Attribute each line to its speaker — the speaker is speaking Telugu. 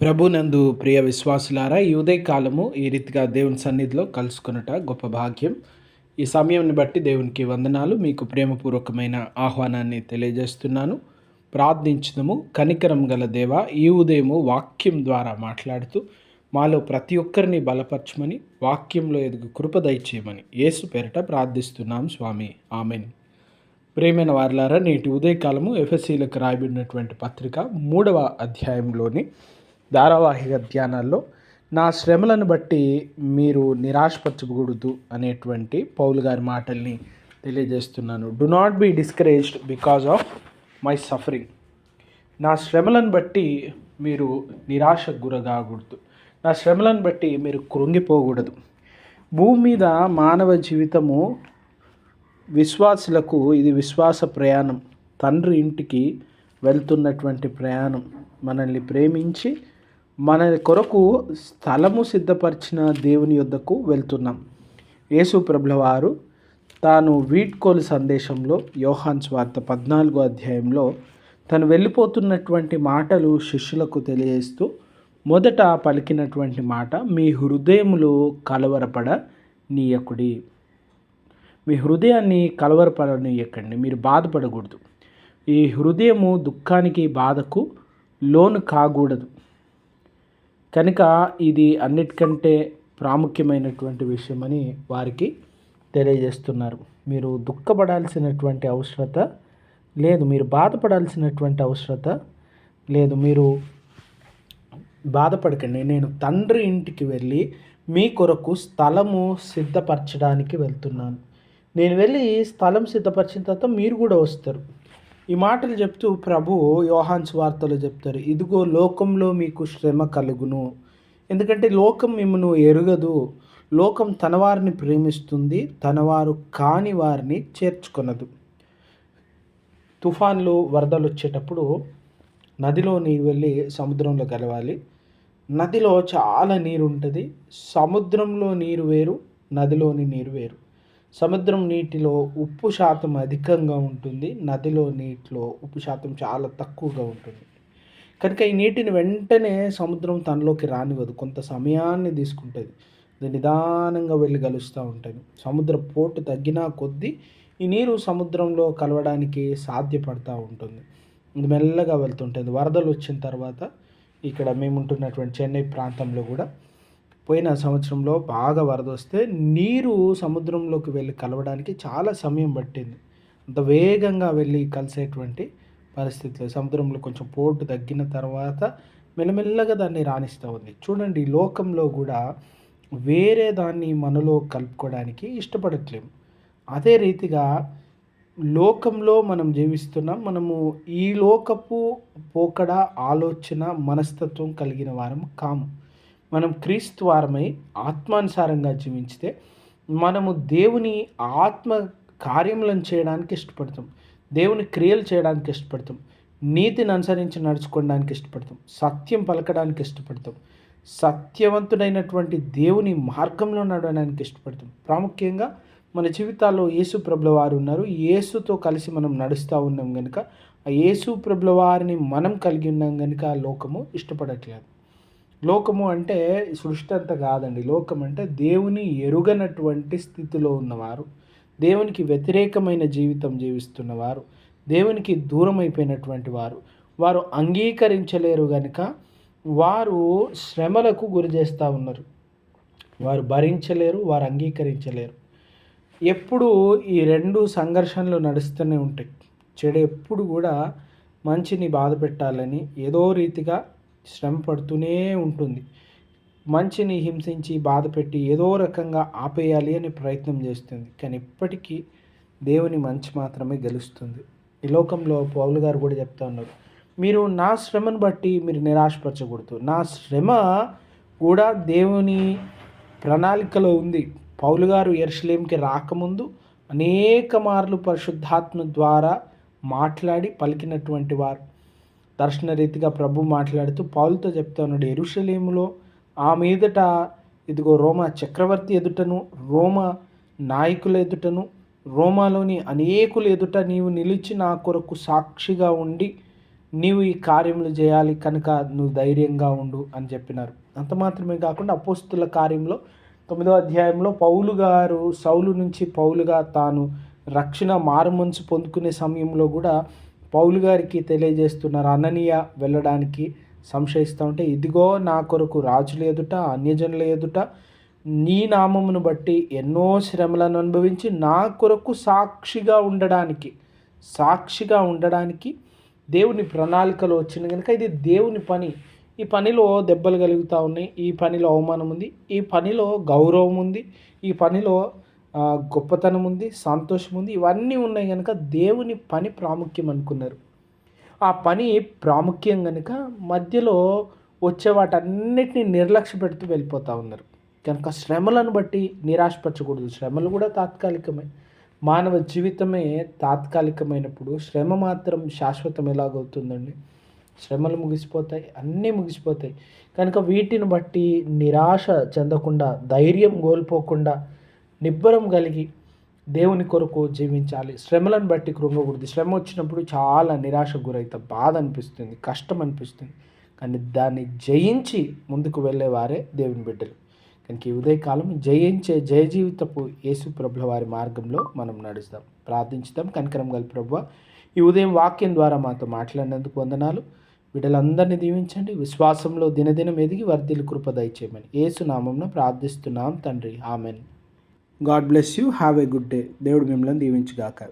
Speaker 1: ప్రభునందు ప్రియ విశ్వాసులారా ఈ ఉదయకాలము ఈ రీతిగా దేవుని సన్నిధిలో కలుసుకున్నట గొప్ప భాగ్యం. ఈ సమయంని బట్టి దేవునికి వందనాలు. మీకు ప్రేమపూర్వకమైన ఆహ్వానాన్ని తెలియజేస్తున్నాను. ప్రార్థించదము కనికరం గల దేవ ఈ ఉదయము వాక్యం ద్వారా మాట్లాడుతూ మాలో ప్రతి ఒక్కరిని బలపరచమని వాక్యంలో ఎదుగు కృప దయచేయమని యేసు పేరిట ప్రార్థిస్తున్నాం స్వామి. ఆమెన్. ప్రేమైన వారలారా నేటి ఉదయకాలము ఎఫ్ఎస్సీలకు రాయబడినటువంటి పత్రిక మూడవ అధ్యాయంలోని ధారావాహిక ధ్యానాల్లో నా శ్రమలను బట్టి మీరు నిరాశపరచకూడదు అనేటువంటి పౌలు గారి మాటల్ని తెలియజేస్తున్నాను. Do not be discouraged because of my suffering నా శ్రమలను బట్టి మీరు నిరాశకు గురకాకూడదు నా శ్రమలను బట్టి మీరు కృంగిపోకూడదు. భూమి మీద మానవ జీవితము విశ్వాసులకు ఇది విశ్వాస ప్రయాణం. తండ్రి ఇంటికి వెళ్తున్నటువంటి ప్రయాణం. మనల్ని ప్రేమించి మన కొరకు స్థలము సిద్ధపరిచిన దేవుని యొద్దకు వెళ్తున్నాం. యేసు ప్రభుల వారు తాను వీడ్కోలు సందేశంలో యోహాన్ స్వార్త పద్నాలుగో అధ్యాయంలో తను వెళ్ళిపోతున్నటువంటి మాటలు శిష్యులకు తెలియజేస్తూ మొదట పలికినటువంటి మాట మీ హృదయములు కలవరపడ నీయకుడి మీ హృదయాన్ని కలవరపడనీయకండి మీరు బాధపడకూడదు. ఈ హృదయము దుఃఖానికి బాధకు లోను కాకూడదు. కనుక ఇది అన్నిటికంటే ప్రాముఖ్యమైనటువంటి విషయమని వారికి తెలియజేస్తున్నారు. మీరు దుఃఖపడాల్సినటువంటి అవసరత లేదు మీరు బాధపడాల్సినటువంటి అవసరత లేదు. మీరు బాధపడకండి. నేను తండ్రి ఇంటికి వెళ్ళి మీ కొరకు స్థలము సిద్ధపరచడానికి వెళ్తున్నాను. నేను వెళ్ళి స్థలం సిద్ధపరిచిన తర్వాత మీరు కూడా వస్తారు. ఈ మాటలు చెప్తూ ప్రభు యోహాన్స్ వార్తలు చెప్తారు ఇదిగో లోకంలో మీకు శ్రమ కలుగును. ఎందుకంటే లోకం మిమ్మను ఎరుగదు. లోకం తన వారిని ప్రేమిస్తుంది తనవారు కాని వారిని చేర్చుకొనదు. తుఫాన్లు వరదలు వచ్చేటప్పుడు నదిలో నీరు వెళ్ళి సముద్రంలో కలవాలి. నదిలో చాలా నీరు ఉంటుంది సముద్రంలో నీరు వేరు నదిలోని నీరు వేరు. సముద్రం నీటిలో ఉప్పు శాతం అధికంగా ఉంటుంది నదిలో నీటిలో ఉప్పు శాతం చాలా తక్కువగా ఉంటుంది. కనుక ఈ నీటిని వెంటనే సముద్రం తనలోకి రానివ్వదు కొంత సమయాన్ని తీసుకుంటుంది. నిదానంగా వెళ్ళి కలుస్తూ ఉంటుంది. సముద్ర పోటు తగ్గినా కొద్దీ ఈ నీరు సముద్రంలో కలవడానికి సాధ్యపడుతూ ఉంటుంది. ఇది మెల్లగా వెళ్తుంటుంది. వరదలు వచ్చిన తర్వాత ఇక్కడ మేము ఉంటున్నటువంటి చెన్నై ప్రాంతంలో కూడా పోయిన సంవత్సరంలో బాగా వరద వస్తే నీరు సముద్రంలోకి వెళ్ళి కలవడానికి చాలా సమయం పట్టింది. అంత వేగంగా వెళ్ళి కలిసేటువంటి పరిస్థితులు సముద్రంలో కొంచెం పోటు తగ్గిన తర్వాత మెల్లమెల్లగా దాన్ని రాణిస్తూ ఉంది. చూడండి లోకంలో కూడా వేరే దాన్ని మనలో కలుపుకోవడానికి ఇష్టపడట్లేము. అదే రీతిగా లోకంలో మనం జీవిస్తున్నాం మనము ఈ లోకపు పోకడ ఆలోచన మనస్తత్వం కలిగిన వారం కాము. మనం క్రీస్తు వారమై ఆత్మానుసారంగా జీవించితే మనము దేవుని ఆత్మ కార్యములను చేయడానికి ఇష్టపడతాం. దేవుని క్రియలు చేయడానికి ఇష్టపడతాం. నీతిని అనుసరించి నడుచుకోవడానికి ఇష్టపడతాం. సత్యం పలకడానికి ఇష్టపడతాం. సత్యవంతుడైనటువంటి దేవుని మార్గంలో నడవడానికి ఇష్టపడతాం. ప్రాముఖ్యంగా మన జీవితాల్లో యేసు ప్రభుల వారు ఉన్నారు. యేసుతో కలిసి మనం నడుస్తూ ఉన్నాం కనుక ఆ యేసు ప్రభుల వారిని మనం కలిగి ఉన్నాం కనుక ఆ లోకము ఇష్టపడట్లేదు. లోకము అంటే సృష్టి అంత కాదండి. లోకం అంటే దేవుని ఎరుగనటువంటి స్థితిలో ఉన్నవారు దేవునికి వ్యతిరేకమైన జీవితం జీవిస్తున్నవారు దేవునికి దూరం అయిపోయినటువంటి వారు. వారు అంగీకరించలేరు కనుక వారు శ్రమలకు గురి చేస్తూ ఉన్నారు. వారు భరించలేరు వారు అంగీకరించలేరు. ఎప్పుడు ఈ రెండు సంఘర్షణలు నడుస్తూనే ఉంటాయి. చెడు ఎప్పుడు కూడా మంచిని బాధ పెట్టాలని ఏదో రీతిగా శ్రమ పడుతూనే ఉంటుంది. మంచిని హింసించి బాధ పెట్టి ఏదో రకంగా ఆపేయాలి అని ప్రయత్నం చేస్తుంది. కానీ ఇప్పటికీ దేవుని మంచి మాత్రమే గెలుస్తుంది. ఈ లోకంలో పౌలు గారు కూడా చెప్తా ఉన్నారు. మీరు నా శ్రమను బట్టి మీరు నిరాశపరచకూడదు. నా శ్రమ కూడా దేవుని ప్రణాళికలో ఉంది. పౌలు గారు ఎర్షలేంకి రాకముందు అనేక మార్లు పరిశుద్ధాత్మ ద్వారా మాట్లాడి పలికినటువంటి వారు దర్శన రీతిగా ప్రభు మాట్లాడుతూ పౌలతో చెప్తా ఉన్నాడు ఎరుషలేములో ఆ మీదట ఇదిగో రోమా చక్రవర్తి ఎదుటను రోమ నాయకుల ఎదుటను రోమాలోని అనేకుల ఎదుట నీవు నిలిచి నా కొరకు సాక్షిగా ఉండి నీవు ఈ కార్యములు చేయాలి కనుక నువ్వు ధైర్యంగా ఉండు అని చెప్పినారు. అంత మాత్రమే కాకుండా అపోస్తుల కార్యంలో తొమ్మిదో అధ్యాయంలో పౌలు గారు సౌలు నుంచి పౌలుగా తాను రక్షణ మారుమనసు పొందుకునే సమయంలో కూడా పౌలు గారికి తెలియజేస్తున్నారు అననీయ వెళ్ళడానికి సంశయిస్తూ ఉంటే ఇదిగో నా కొరకు రాజుల ఎదుట అన్యజనుల ఎదుట నీ నామమును బట్టి ఎన్నో శ్రమలను అనుభవించి నా కొరకు సాక్షిగా ఉండడానికి సాక్షిగా ఉండడానికి దేవుని ప్రణాళికలు వచ్చింది. కనుక ఇది దేవుని పని. ఈ పనిలో దెబ్బలు కలుగుతూ ఉన్నాయి. ఈ పనిలో అవమానం ఉంది. ఈ పనిలో గౌరవం ఉంది. ఈ పనిలో గొప్పతనం ఉంది సంతోషం ఉంది ఇవన్నీ ఉన్నాయి కనుక దేవుని పని ప్రాముఖ్యం అనుకున్నారు. ఆ పని ప్రాముఖ్యం కనుక మధ్యలో వచ్చే వాటన్నిటిని నిర్లక్ష్య పెడుతూ వెళ్ళిపోతూ ఉన్నారు. కనుక శ్రమలను బట్టి నిరాశపరచకూడదు. శ్రమలు కూడా తాత్కాలికమే. మానవ జీవితమే తాత్కాలికమైనప్పుడు శ్రమ మాత్రం శాశ్వతం ఎలాగవుతుందండి? శ్రమలు ముగిసిపోతాయి అన్నీ ముగిసిపోతాయి. కనుక వీటిని బట్టి నిరాశ చెందకుండా ధైర్యం కోల్పోకుండా నిబ్బరం కలిగి దేవుని కొరకు జీవించాలి. శ్రమలను బట్టి కృంగకూడదు. శ్రమ వచ్చినప్పుడు చాలా నిరాశ గురైతే బాధ అనిపిస్తుంది కష్టం అనిపిస్తుంది. కానీ దాన్ని జయించి ముందుకు వెళ్ళేవారే దేవుని బిడ్డలు. కనుక ఈ ఉదయకాలం జయించే జయ జీవితపు యేసు ప్రభుల వారి మార్గంలో మనం నడుస్తాం. ప్రార్థించుతాం కనికరం గల ప్రభు ఈ ఉదయం వాక్యం ద్వారా మాతో మాట్లాడినందుకు వందనాలు. బిడ్డలందరినీ దీవించండి. విశ్వాసంలో దినదినం ఎదిగి వర్ధిల్లు కృప దయచేయమని ఏసునామంలో ప్రార్థిస్తున్నాం తండ్రి. Amen. God bless you have a good day. దేవుడు మిమ్మల్ని దీవించుగాక.